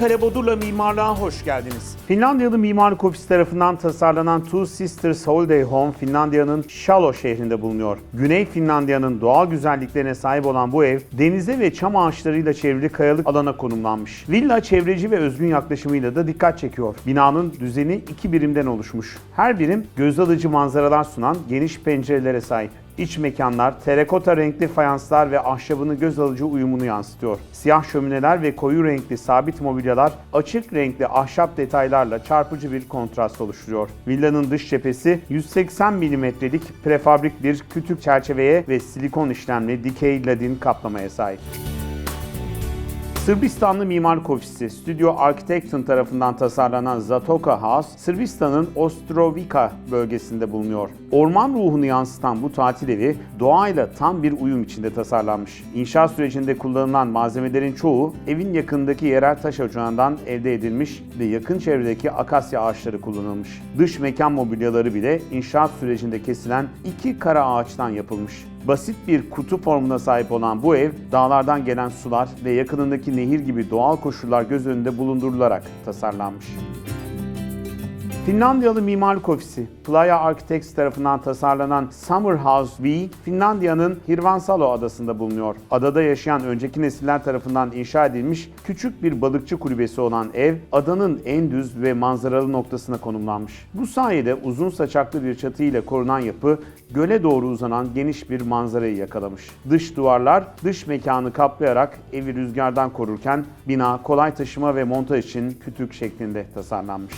Karabodur'la mimarlığa hoş geldiniz. Finlandiyalı mimarlık ofisi tarafından tasarlanan Two Sisters Holiday Home, Finlandiya'nın Şalo şehrinde bulunuyor. Güney Finlandiya'nın doğal güzelliklerine sahip olan bu ev, denize ve çam ağaçlarıyla çevrili kayalık alana konumlanmış. Villa çevreci ve özgün yaklaşımıyla da dikkat çekiyor. Binanın düzeni iki birimden oluşmuş. Her birim göz alıcı manzaralar sunan geniş pencerelere sahip. İç mekanlar, terakota renkli fayanslar ve ahşabının göz alıcı uyumunu yansıtıyor. Siyah şömineler ve koyu renkli sabit mobilyalar açık renkli ahşap detaylarla çarpıcı bir kontrast oluşturuyor. Villanın dış cephesi 180 mm'lik prefabrik bir kütük çerçeveye ve silikon işlemli dikey ladin kaplamaya sahip. Sırbistanlı mimarlık ofisi Studio Architecton tarafından tasarlanan Zatoka House, Sırbistan'ın Ostrovica bölgesinde bulunuyor. Orman ruhunu yansıtan bu tatil evi doğayla tam bir uyum içinde tasarlanmış. İnşaat sürecinde kullanılan malzemelerin çoğu evin yakındaki yerel taş ocağından elde edilmiş ve yakın çevredeki akasya ağaçları kullanılmış. Dış mekan mobilyaları bile inşaat sürecinde kesilen iki kara ağaçtan yapılmış. Basit bir kutu formuna sahip olan bu ev, dağlardan gelen sular ve yakınındaki nehir gibi doğal koşullar göz önünde bulundurularak tasarlanmış. Finlandiyalı mimarlık ofisi Playa Architects tarafından tasarlanan Summer House V, Finlandiya'nın Hirvansalo adasında bulunuyor. Adada yaşayan önceki nesiller tarafından inşa edilmiş küçük bir balıkçı kulübesi olan ev, adanın en düz ve manzaralı noktasına konumlanmış. Bu sayede uzun saçaklı bir çatı ile korunan yapı, göle doğru uzanan geniş bir manzarayı yakalamış. Dış duvarlar, dış mekanı kaplayarak evi rüzgardan korurken, bina kolay taşıma ve montaj için kütük şeklinde tasarlanmış.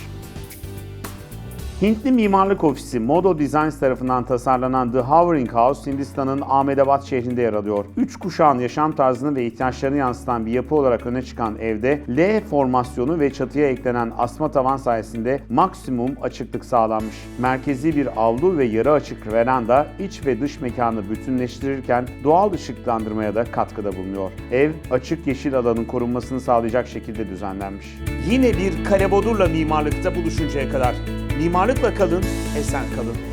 Hintli mimarlık ofisi Modo Designs tarafından tasarlanan The Hovering House, Hindistan'ın Ahmedabad şehrinde yer alıyor. Üç kuşağın yaşam tarzını ve ihtiyaçlarını yansıtan bir yapı olarak öne çıkan evde L formasyonu ve çatıya eklenen asma tavan sayesinde maksimum açıklık sağlanmış. Merkezi bir avlu ve yarı açık veranda iç ve dış mekanı bütünleştirirken doğal ışıklandırmaya da katkıda bulunuyor. Ev açık yeşil alanın korunmasını sağlayacak şekilde düzenlenmiş. Yine bir Karabodur'la mimarlıkta buluşuncaya kadar mimarlıkla kalın, esen kalın.